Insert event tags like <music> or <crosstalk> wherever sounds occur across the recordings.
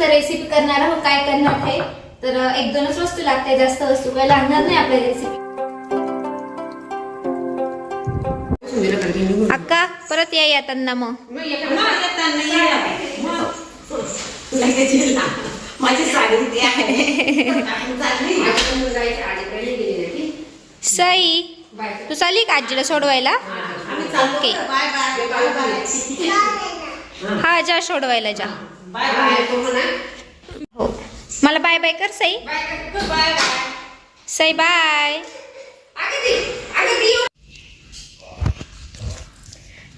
मस्त रेसिपी करणार आहोत काय करणार आहे तर एक दोनच वस्तू लागते जास्त वस्तू काही लागणार नाही आपल्या रेसिपी अक्का परत या येताना मग. सई तू चाली का आजीला सोडवायला? ओके हा जा सोडवायला जा. हो मला बाय बाय कर Sai. Bye bye. Sai bye.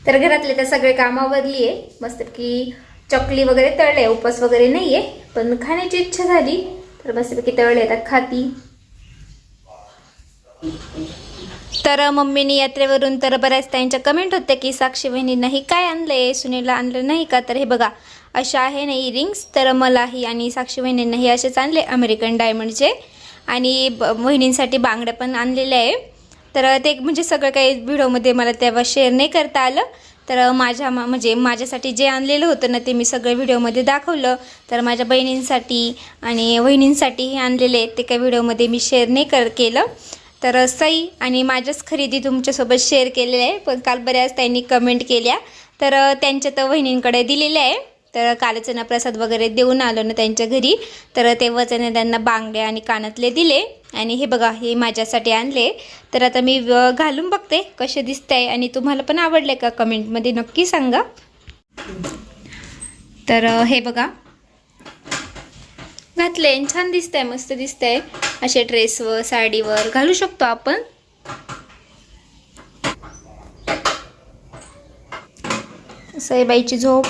तर घरातले तर सगळे कामावरली आहे मस्त की चकली वगैरे तळले उपवास वगैरे नाहीये पण खाण्याची इच्छा झाली. तर मस्तपैकी तळले आता खाती. तर मम्मीने यात्रेवरून तर बऱ्याच त्यांच्या कमेंट होत्या की साक्षी वहिनींना ही काय आणलंय सुनीलला आणलं नाही का? तर हे बघा अशा आहे ना इरिंग्स तर मलाही आणि साक्षी वहिनींना हे असेच आणले अमेरिकन डायमंडचे आणि ब वहिनींसाठी बांगड्या पण आणलेल्या आहे. तर ते म्हणजे सगळं काही व्हिडिओमध्ये मला तेव्हा शेअर नाही करता आलं. तर माझ्या मा- म्हणजे माझ्यासाठी जे आणलेलं होतं ना ते मी सगळं व्हिडिओमध्ये दाखवलं. तर माझ्या बहिणींसाठी आणि वहिनींसाठीही आणलेले आहेत. ते काही व्हिडिओमध्ये मी शेअर नाही कर केलं. तर सई आणि माझ्याच खरेदी तुमच्यासोबत शेअर केलेलं आहे. पण काल बऱ्याच त्यांनी कमेंट केल्या. तर त्यांच्या तर वहिनींकडे दिलेल्या आहे. तर कालचना प्रसाद वगैरे देऊन आलो ना त्यांच्या घरी तर ते त्याने त्यांना बांगड्या आणि कानातले दिले आणि हे बघा हे माझ्यासाठी आणले. तर आता मी घालून बघते कसे दिसत आहे आणि तुम्हाला पण आवडले का कमेंटमध्ये नक्की सांगा. तर हे बघा. घातले छान दिसतंय मस्त दिसतंय. असे ड्रेसवर साडीवर घालू शकतो आपण. सईबाईची झोप.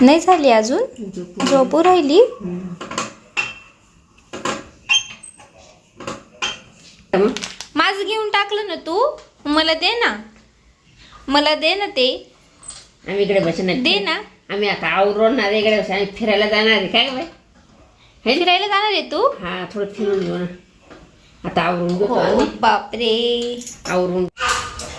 नाही झाली अजून? झोपू राहिली? माझं घेऊन टाकलं ना तू? मला दे ना. मला दे ना ते. आम्ही इकडे बसणार दे ना. आम्ही आता आवरून ना इकडे बस आम्ही फिरायला जाणार आहे. काय बाय हे फिरायला जाणार आहे तू? हा थोडं फिरून घेऊ ना. आता आवरून हो आम्ही. बापरे. आवरून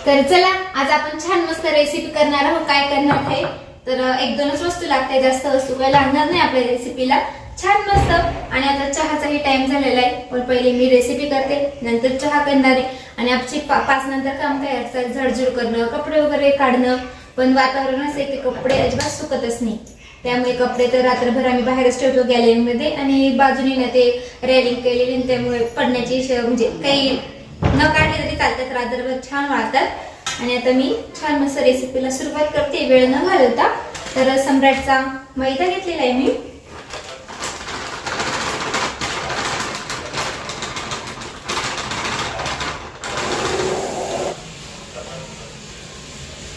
तर चला आज आपण छान मस्त रेसिपी करणार आहोत. काय करणार आहे? तर एक दोनच वस्तू लागते. जास्त वस्तू काही लागणार नाही आपल्या रेसिपीला छान मस्त. आणि आता चहाचाही टाइम झालेला आहे. पण पहिले मी रेसिपी करते. नंतर चहा करणार. आहे आणि आमची पा- पाच नंतर काम काय असतात झडझड करणं कपडे वगैरे काढणं. पण वातावरण असे की कपडे अजिबात सुकतच नाही. त्यामुळे कपडे तर रात्रभर आम्ही बाहेरच ठेवतो गॅलरीमध्ये. आणि बाजूने ना ते रेलिंग केलेली. त्यामुळे पडण्याची म्हणजे काही न काढले तरी चालतात. रात्रभर छान वाढतात आणि आता मी छान मस्त रेसिपीला सुरुवात करते. वेळ न घालवता. तर सम्राटचा मैदा घेतलेला आहे मी.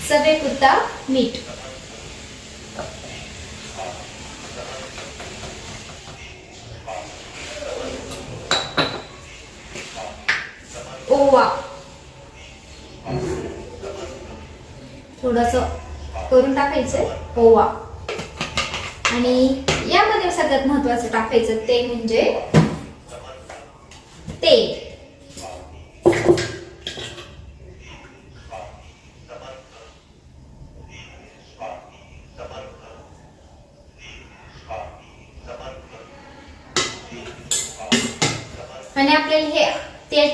चवेपुरता मीठ. ओवा. थोडस करून टाकायचं ओवा. आणि यामध्ये सगळ्यात महत्वाचं टाकायचं ते म्हणजे तेल आणि आपल्याला हे तेल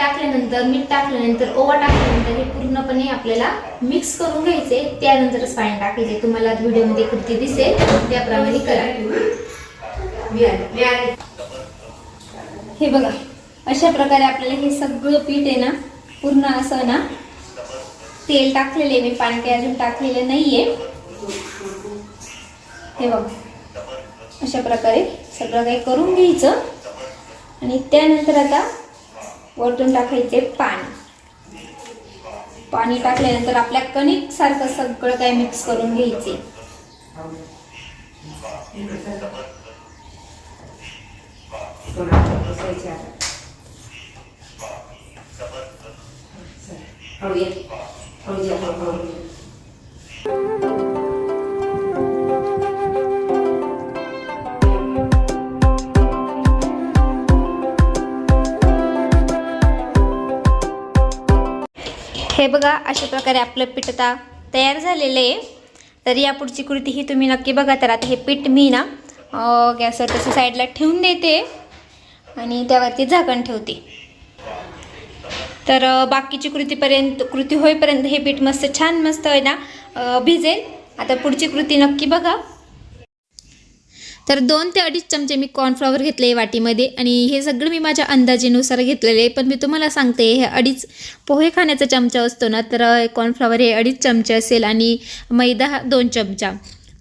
तर मीठ टाकल्यानंतर ओवा टाकल्यानंतर हे पूर्णपणे आपल्याला मिक्स करून घ्यायचे. त्यानंतरच पाणी टाकायचे. तुम्हाला व्हिडिओमध्ये कृती दिसेल. त्याप्रमाणे करा. हे बघा. अशा प्रकारे आपल्याला हे सगळं पीठ आहे ना पूर्ण असं ना तेल टाकलेले मी पाणी काही अजून टाकलेलं नाहीये. हे बघा. अशा प्रकारे सगळं काही करून घ्यायचं. आणि त्यानंतर आता वरतून टाकायचे पाणी. पाणी टाकल्यानंतर आपल्या कणिक सारखं सगळं काय मिक्स करून घ्यायचे. हे बघा अशा प्रकारे आपलं पीठ आता तयार झालेलं आहे. तर या पुढची कृती ही तुम्ही नक्की बघा तर आता हे पीठ मी ना गॅसवर तसं साईडला ठेवून देते आणि त्यावरती झाकण ठेवते. तर बाकीची कृतीपर्यंत कृती होईपर्यंत हे पीठ मस्त छान मस्त आहे ना भिजेल. आता पुढची कृती नक्की बघा. तर दोन ते अडीच चमचे मी कॉर्नफ्लॉवर घेतले वाटीमध्ये आणि हे सगळं मी माझ्या अंदाजेनुसार घेतलेले आहे. पण मी तुम्हाला सांगते हे अडीच पोहे खाण्याचा चमचा असतो ना तर कॉर्नफ्लॉवर हे अडीच चमचे असेल आणि मैदा हा दोन चमचा.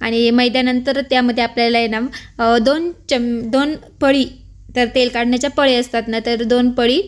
आणि मैद्यानंतर त्यामध्ये आपल्याला आहे ना दोन चम दोन पळी तर तेल काढण्याच्या पळी असतात ना तर दोन पळी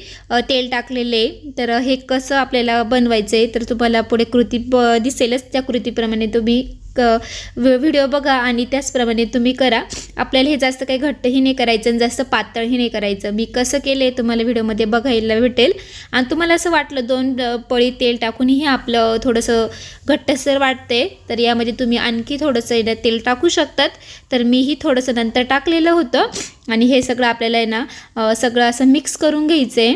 तेल टाकलेले. तर हे कसं आपल्याला बनवायचं आहे तर तुम्हाला पुढे कृती ब दिसेलच त्या कृतीप्रमाणे तुम्ही. व्हिडिओ बघा आणि त्याचप्रमाणे तुम्ही करा. आपल्याला हे जास्त काही घट्टही नाही करायचं आणि जास्त पातळही नाही करायचं. मी कसं केलं आहे तुम्हाला व्हिडिओमध्ये बघायला भेटेल. आणि तुम्हाला असं वाटलं दोन पळी तेल टाकूनही आपलं थोडंसं घट्टसर वाटते तर यामध्ये तुम्ही आणखी थोडंसं आहे ना तेल टाकू शकतात. तर मीही थोडंसं नंतर टाकलेलं होतं. आणि हे सगळं आपल्याला आहे ना सगळं असं मिक्स करून घ्यायचं आहे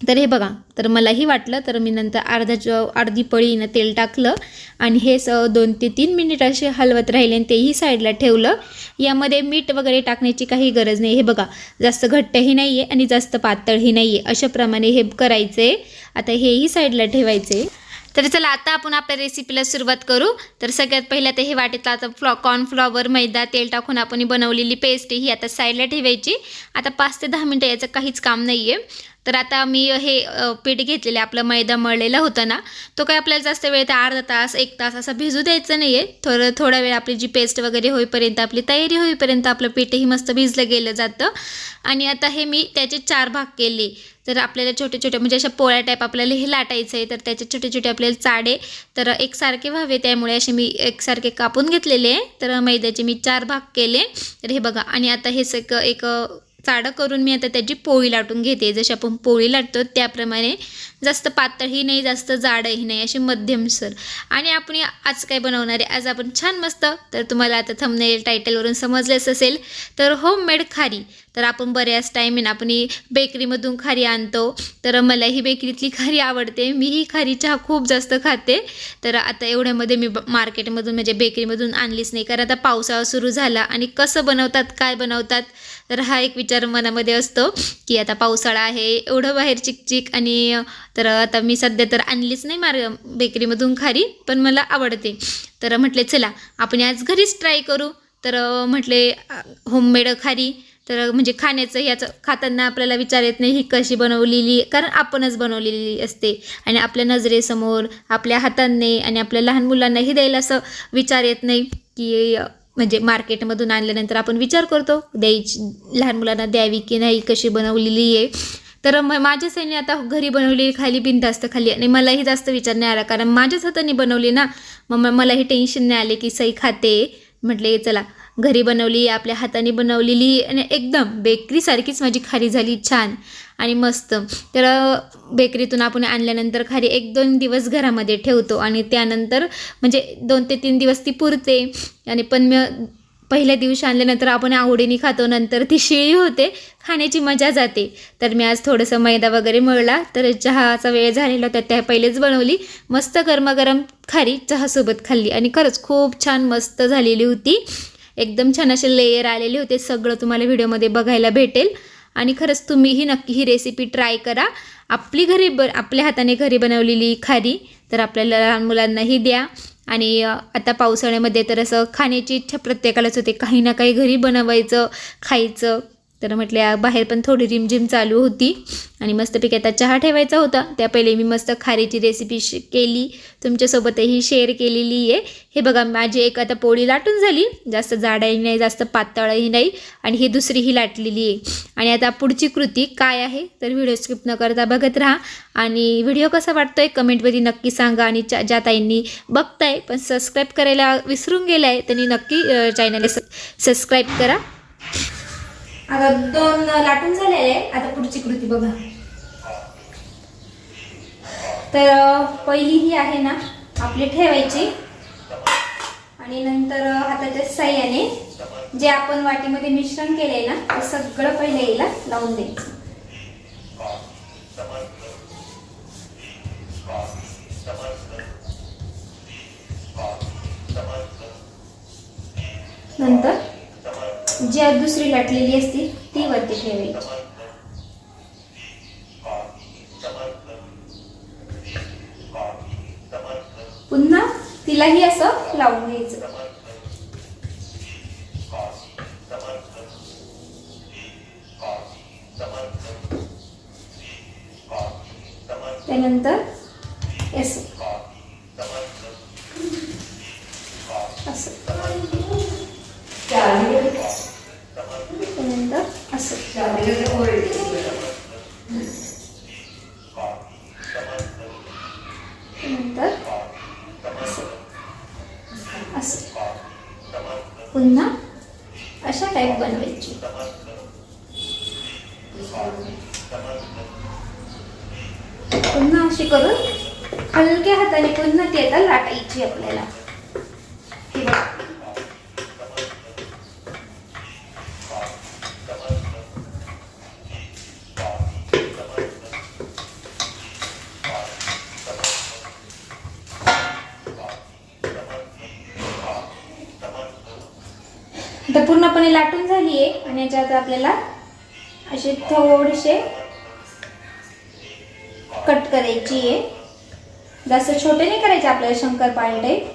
तर हे बघा तर मलाही वाटलं तर मी नंतर अर्धा ज अर्धी पळीनं तेल टाकलं आणि हे स दोन ते तीन मिनिट असे हलवत राहिले आणि तेही साईडला ठेवलं. यामध्ये मीठ वगैरे टाकण्याची काही गरज नाही. हे बघा जास्त घट्टही नाही आहे आणि जास्त पातळही नाही आहे अशाप्रमाणे हे करायचं. आहे आता हेही साईडला ठेवायचे. तर चला आता आपण आपल्या रेसिपीला सुरुवात करू. तर सगळ्यात पहिल्या तर हे वाटीतलं आता फ्लॉ कॉर्नफ्लॉवर मैदा तेल टाकून आपण बनवलेली पेस्ट ही आता साईडला ठेवायची. आता पाच ते दहा मिनटं याचं काहीच काम नाही आहे तर आता मी हे पीठ घेतलेलं आपलं मैदा मळलेला होता ना तो काय आपल्याला जास्त वेळ तर अर्धा तास एक तास असा भिजू द्यायचं नाही आहे थोडं थोडा वेळ आपली जी पेस्ट वगैरे होईपर्यंत आपली तयारी होईपर्यंत आपलं पीठही मस्त भिजलं गेलं जातं. आणि आता हे मी त्याचे चार भाग केले. तर आपल्याला छोटे छोटे म्हणजे अशा पोळ्या टाईप आपल्याला हे लाटायचं आहे तर त्याचे छोटे छोटे आपल्याला चाडे तर एकसारखे व्हावे. त्यामुळे असे मी एकसारखे कापून घेतलेले आहे. तर मैद्याचे मी चार भाग केले. तर हे बघा आणि आता हे सग एक चाडं करून मी आता त्याची पोळी लाटून घेते. जशी आपण पोळी लाटतो त्याप्रमाणे जास्त पातळही नाही जास्त जाडही नाही अशी मध्यमसर आणि आपण आज काय बनवणार आहे? आज आपण छान मस्त तर तुम्हाला आता थंबनेल टायटलवरून समजलेच असेल. तर होममेड खारी. तर आपण बऱ्याच टाईम आपण बेकरीमधून खारी आणतो. तर मला ही बेकरीतली खारी आवडते. मी ही खारी चहा खूप जास्त खाते. तर आता एवढ्यामध्ये मी ब- मार्केटमधून म्हणजे बेकरीमधून आणलीच नाही. कारण आता पावसाळा सुरू झाला आणि कसं बनवतात काय बनवतात तर हा एक विचार मनामध्ये असतो की आता पावसाळा आहे एवढं बाहेर चिकचिक आणि तर आता मी सध्या तर आणलीच नाही मार बेकरीमधून खारी पण मला आवडते. तर म्हटले चला आपण आज घरीच ट्राय करू. तर म्हटले होममेड खारी. तर म्हणजे खाण्याचं ह्याचं खाताना आपल्याला विचार येत नाही ही कशी बनवलेली? कारण आपणच बनवलेली असते. आणि आपल्या नजरेसमोर आपल्या हातांनी आणि आपल्या लहान मुलांनाही द्यायला असं विचार येत नाही की म्हणजे मार्केटमधून आणल्यानंतर आपण विचार करतो द्यायची लहान मुलांना द्यावी की नाही कशी बनवलेली आहे. तर म माझ्या सैनी आता घरी बनवली खाली बिनधास्त खाली आणि मलाही जास्त विचार नाही आला कारण माझ्याच हाताने बनवली ना मग मलाही टेन्शन नाही आले की सई खाते. म्हटले चला घरी बनवली आपल्या हाताने बनवलेली आणि एकदम बेकरीसारखीच माझी खारी झाली छान. आणि मस्त. तर बेकरीतून आपण आणल्यानंतर खाली एक दोन दिवस घरामध्ये ठेवतो आणि त्यानंतर म्हणजे दोन ते तीन दिवस ती पुरते. आणि पण मी पहिल्या दिवशी आणल्यानंतर आपण आवडीने खातो नंतर ती शिळी होते खाण्याची मजा जाते. तर मी आज थोडंसं मैदा वगैरे मळला तर चहाचा वेळ झालेला होता त्या पहिलेच बनवली. मस्त गरमागरम खारी चहासोबत खाल्ली आणि खरंच खूप छान मस्त झालेली होती. एकदम छान असे लेयर आलेले होते. सगळं तुम्हाला व्हिडिओमध्ये बघायला भेटेल. आणि खरंच तुम्हीही नक्की ही रेसिपी ट्राय करा. आपली घरी ब आपल्या हाताने घरी बनवलेली खारी तर आपल्याला लहान मुलांनाही द्या. आणि आता पावसाळ्यामध्ये तर असं खाण्याची इच्छा प्रत्येकालाच होते. काही ना काही घरी बनवायचं खायचं. तर म्हटल्या बाहेर पण थोडी रिमझिम चालू होती आणि मस्तपैकी आता चहा ठेवायचा होता. त्या पहिले मी मस्त खारीची रेसिपी श केली. तुमच्यासोबतही शेअर केलेली आहे. हे बघा माझी एक आता पोळी लाटून झाली. जास्त जाडही नाही जास्त पातळही नाही आणि ही दुसरीही लाटलेली आहे. आणि आता पुढची कृती काय आहे? तर व्हिडिओ स्किप न करता बघत राहा. आणि व्हिडिओ कसा वाटतो आहे कमेंटमध्ये नक्की सांगा आणि च्या- ज्या ताईंनी बघताय पण सबस्क्राईब करायला विसरून गेलं आहे त्यांनी नक्की चॅनलला सबस्क्राईब करा. आता दोन लाटून झालेले. आहे आता पुढची कृती बघा. तर पहिली ही आहे ना आपली ठेवायची. आणि नंतर हाताच्या साह्याने जे आपण वाटीमध्ये मिश्रण केलंय ना ते सगळं पहिले याला लावून द्यायचं. नंतर जी दुसरी लाटलेली असती ती वरती ठेवायची. पुन्हा तिलाही असं लावून घ्यायचं. त्यानंतर असं. असं त्यानंतर असं त्यानंतर असं असं पुन्हा अशा टाईप बनवायची पुन्हा अशी करून हलक्या हाताने पुन्हा ती आता आपल्याला हे बघा. पूर्णपणे लाटून झाली आहे आणि याच्यात आपल्याला असे थोडेसे कट करायची आहे जास्त छोटे नाही करायचे आपल्याला शंकर टाईप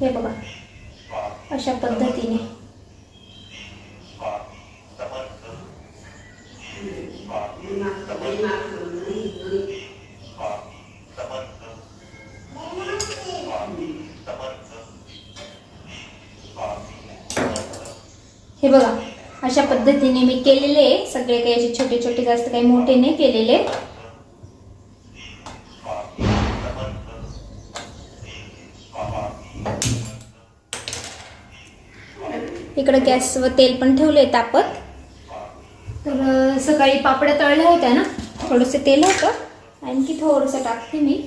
हे बघा अशा पद्धतीने. हे बघा अशा पद्धतीने मी केलेले आहे. सगळे काही असे छोटे छोटे जास्त काही मोठे नाही केलेले. इकडं गॅसवर तेल पण ठेवले तापत तर सकाळी पापड्या तळल्या होत्या ना. थोडंसं तेल होतं. आणखी थोडंसं टाकते मी.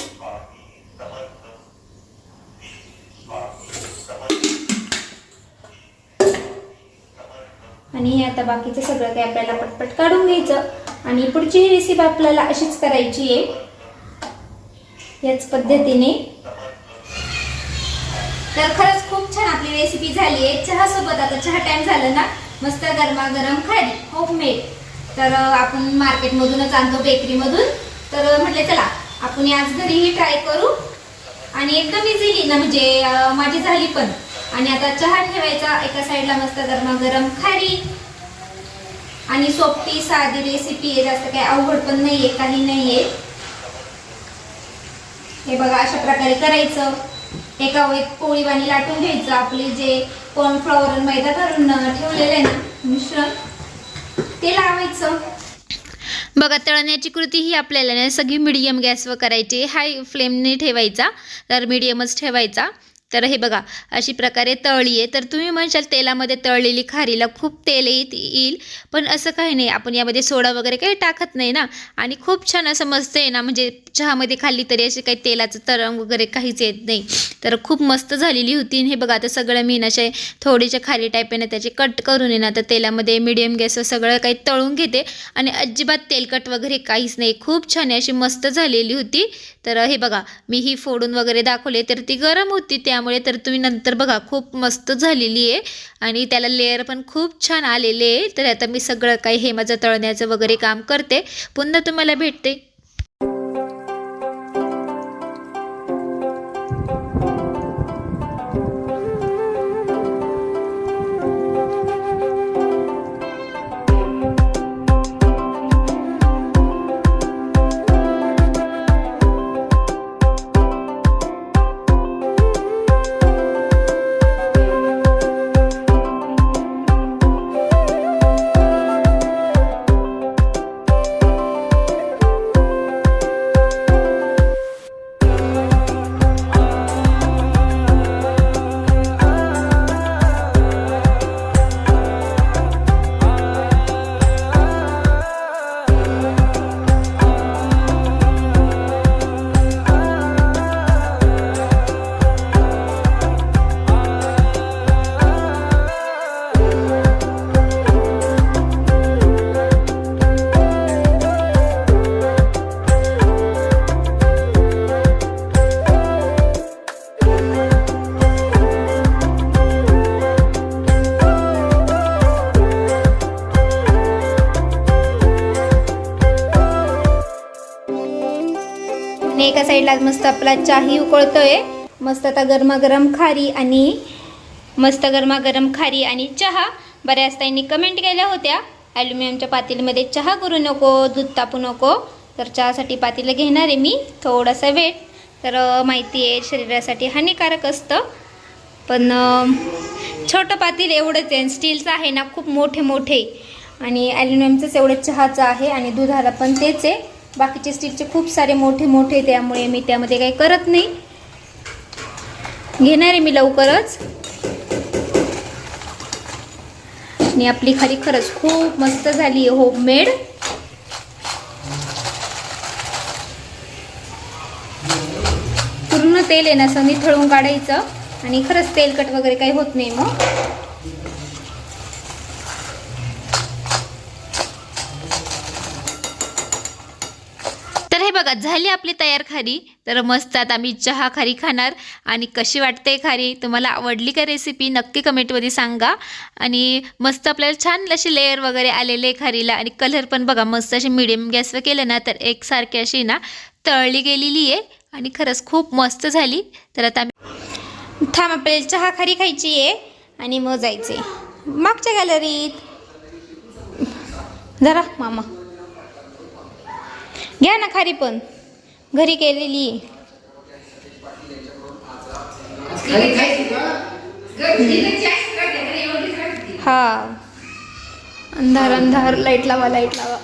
आणि हे आता बाकीचं सगळं काही आपल्याला पटपट काढून घ्यायचं. आणि पुढची ही रेसिपी आपल्याला अशीच करायची आहे. याच पद्धतीने. तर खरंच खूप छान आपली रेसिपी झाली आहे. चहा सोबत आता चहा टाइम झालं ना? मस्त गरमागरम खारी. होममेड तर आपण मार्केटमधूनच आणतो बेकरीमधून तर म्हटले म्हटलं चला आपण आज घरीही ट्राय करू. आणि एकदम इझिली ना म्हणजे माझी झाली पण. आणि आता चहा ठेवायचा. एका साईडला मस्त गरमागरम खारी. आणि सोपी साधी रेसिपी आहे. जास्त काही अवघड पण नाहीये काही नाहीये. हे बघा अशा प्रकारे करायचं. एका कोळी पाणी लाटून घ्यायचं. आपले जे कॉर्नफ्लॉवर मैदा भरून ठेवलेलं आहे ना मिश्रण ते लावायचं. बघा तळण्याची कृती ही आपल्याला सगळी मिडियम गॅसवर करायची हाय फ्लेमने ठेवायचा. तर मिडियमच ठेवायचा. तर हे बघा अशी प्रकारे तळली आहे. तर तुम्ही म्हणशाल तेलामध्ये तळलेली खारीला खूप तेल येत येईल पण असं काही नाही. आपण यामध्ये सोडा वगैरे काही टाकत नाही ना. आणि खूप छान असं मस्त आहे ना म्हणजे चहामध्ये खाल्ली तरी असे काही तेलाचं तरंग वगैरे काहीच येत नाही. तर खूप मस्त झालेली होती. हे बघा आता सगळं मी ना असे थोडेसे खारी टाईप आहे ना त्याचे कट करून आहे ना तर तेलामध्ये मिडियम गॅसवर सगळं काही तळून घेते. आणि अजिबात तेलकट वगैरे काहीच नाही. खूप छान आहे अशी मस्त झालेली होती. तर हे बघा मी ही फोडून वगैरे दाखवले तर ती गरम होती त्या त्यामुळे तर तुम्ही नंतर बघा खूप मस्त झालेली आहे. आणि त्याला लेअर पण खूप छान आलेले आहे. तर आता मी सगळं काही हे माझं तळण्याचं वगैरे काम करते. पुन्हा तुम्हाला भेटते. साईडला मस्त आपला चहाही उकळतोय. मस्त आता गरमागरम खारी आणि मस्त गरमागरम खारी आणि चहा. बऱ्याच ताईंनी कमेंट केल्या होत्या. ॲल्युमिनियमच्या पातेलीमध्ये चहा करू नको दूध तापू नको. तर चहासाठी पातेलं घेणार आहे मी थोडासा वेळ. तर माहिती आहे शरीरासाठी हानिकारक असतं. पण छोटं पातील एवढंच आहे. स्टीलचं आहे ना खूप मोठे मोठे आणि ॲल्युमिनियमचंच एवढं चहाचं आहे आणि दुधाला पण तेच आहे. बाकीचे स्टीलचे खूप सारे मोठे मोठे त्यामुळे मी त्यामध्ये काही करत नाही. घेणार आहे मी लवकरच. आणि आपली खाली खरंच खूप मस्त झाली आहे होममेड पूर्ण तेल आहे ना सनी थळून काढायचं. आणि खरंच तेलकट वगैरे काही होत नाही मग. का झाली आपली तयार खारी तर मस्त आता आम्ही चहा खारी खाणार. आणि कशी वाटते खारी तुम्हाला आवडली का रेसिपी नक्की कमेंटमध्ये सांगा. आणि मस्त आपल्याला छान असे लेअर वगैरे आलेले आहे खारीला. आणि कलर पण बघा मस्त असे मिडियम गॅसवर केलं ना तर एकसारखी अशी ना तळली गेलेली आहे. आणि खरंच खूप मस्त झाली. तर आता आम्ही थांब आपल्याला चहा खारी खायची आहे. आणि मग जायचे मागच्या गॅलरीत जरा मामा. घ्या ना खारी पण. घरी केलेली. हा. अंधार अंधार लाइट लावा लाइट लावा.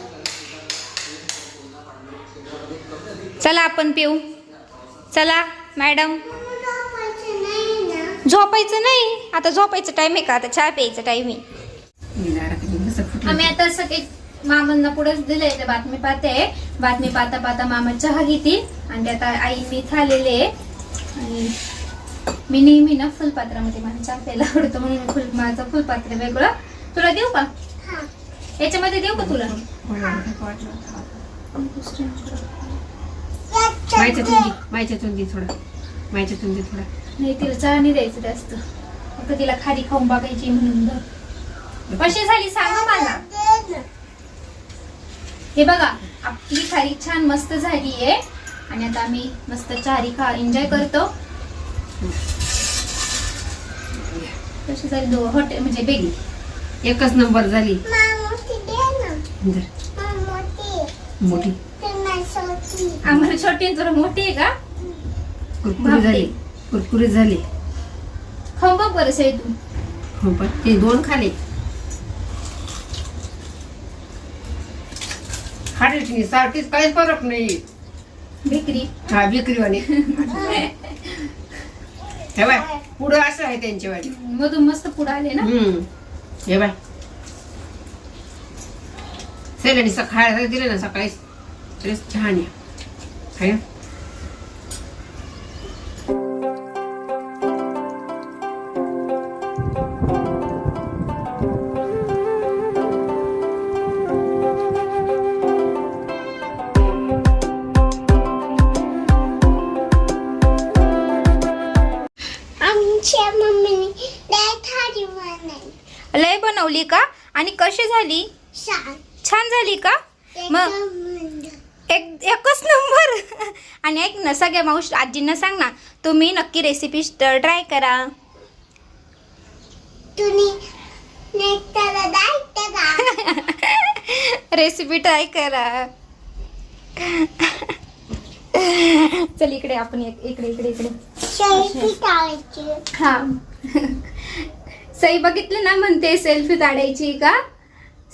चला आपण पिऊ. चला मॅडम. झोपायचं नाही. आता झोपायचं टाइम आहे का? आता चहा प्यायचं टाइम आहे. आम्ही आता सगळे मामांना पुढेच दिले ते बातमी पाहते. बातमी पाहता पाहता मामा चहा घेतील. आणि ते आता आई मी आलेले आहे आणि मी नेहमी ना फुलपात्रामध्ये माझा चहा प्यायला आवडतो म्हणून मी फुल माझं फुलपात्र वेगळं. तुला देऊ का? याच्यामध्ये देऊ का तुला? मायच्या चुंदी मायच्या चुंदी थोडा. मायच्या चुंदी थोडा. नाही तिला चहा नाही द्यायचं जास्त. फक्त तिला खारी खाऊन बघायची म्हणून. कशी झाली सांगा मला. हे बघा आपली खारी छान मस्त झाली आहे. आणि आता आम्ही मस्त चारी खा एन्जॉय करतो. कशी झाली दो हॉटेल म्हणजे बेगी एकच नंबर झाली. मोठी. आम्हाला छोटी जरा मोठी आहे का? कुरकुरी झाली. कुरकुरी झाली. बघ बरं सई तू. हो पण ते दोन खाले. खाण्याची सारखीच काहीच फरक नाही. बेकरी हा विक्रीवाणी हे बाय पुढं असं आहे त्यांच्यावाणी मधून मस्त पुढे आले ना? हम्म. हे बाय. सैलानी सकाळी दिले ना सकाळी छान आहे. आणि ऐक ना सगळ्या मावशी आजींना सांग ना तुम्ही नक्की रेसिपी ट्राय करा. रेसिपी ट्राय <laughs> करा. चल इकडे आपण एक- इकडे इकडे इकडे. हा. सई बघितलं ना म्हणते सेल्फी काढायची का?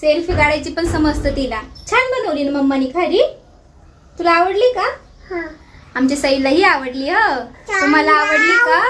सेल्फी काढायची पण समजतं तिला. छान बनवली ना मम्मानी खारी. तुला आवडली का? हा. आमच्या सईलाही आवडली ह? तुम्हाला आवडली का?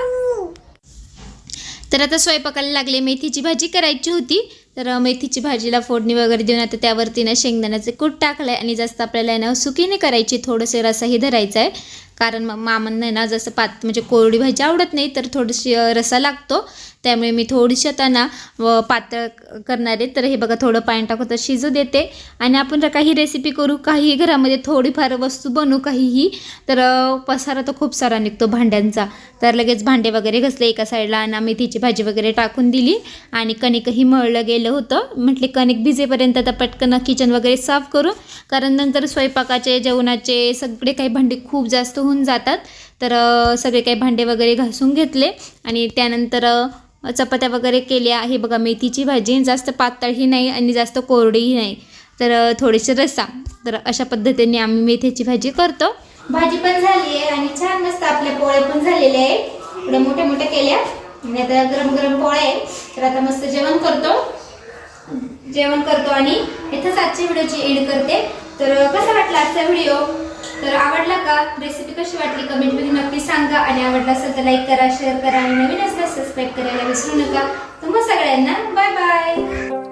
तर आता स्वयंपाकाला लागले मेथीची भाजी करायची होती. तर मेथीची भाजीला फोडणी वगैरे देऊन आता त्यावरती ना शेंगदाण्याचे कूट टाकलं आहे आणि जास्त आपल्याला ना सुकीने करायची थोडंसं रसाही धरायचा आहे. कारण मामांना ना जसं पात म्हणजे कोरडी भाजी आवडत नाही तर थोडीशी रसा लागतो. त्यामुळे मी थोडीशी आता ना व पातळ करणार आहे. तर हे बघा थोडं पाणी टाकू तर शिजू देते. आणि आपण जर काही रेसिपी करू काही घरामध्ये थोडीफार वस्तू बनवू काहीही तर पसारा तर खूप सारा निघतो भांड्यांचा. तर लगेच भांडे वगैरे घसले एका साईडला आणि मेथीची भाजी वगैरे टाकून दिली. आणि कणिकही मळलं गेलं होतं. म्हटले कणिक भिजेपर्यंत आता पटकन किचन वगैरे साफ करू. कारण नंतर स्वयंपाकाचे जेवणाचे सगळे काही भांडे खूप जास्त होऊन जातात. तर सगळे काही भांडे वगैरे घासून घेतले. आणि त्यानंतर चपात्या वगैरे केल्या. हे बघा मेथीची भाजी जास्त पातळही नाही आणि जास्त कोरडीही नाही. तर थोडेसे रस्सा. तर अशा पद्धतीने आम्ही मेथीची भाजी करतो. भाजी पण झाली आहे आणि छान मस्त आपल्या पोळे पण झालेले आहे एवढ्या मोठ्या मोठ्या केल्या. आणि आता गरम गरम पोळे आहे तर आता मस्त जेवण करतो. जेवण करतो आणि इथंच आजच्या व्हिडिओची एड करते. तर कसा वाटला आजचा व्हिडिओ? तर आवडला का? रेसिपी कशी वाटली? कमेंटमध्ये नक्की सांगा आणि आवडला असेल तर लाईक करा शेअर करा आणि नवीन असल्यास सबस्क्राईब करायला विसरू नका. तुम्हा सगळ्यांना बाय बाय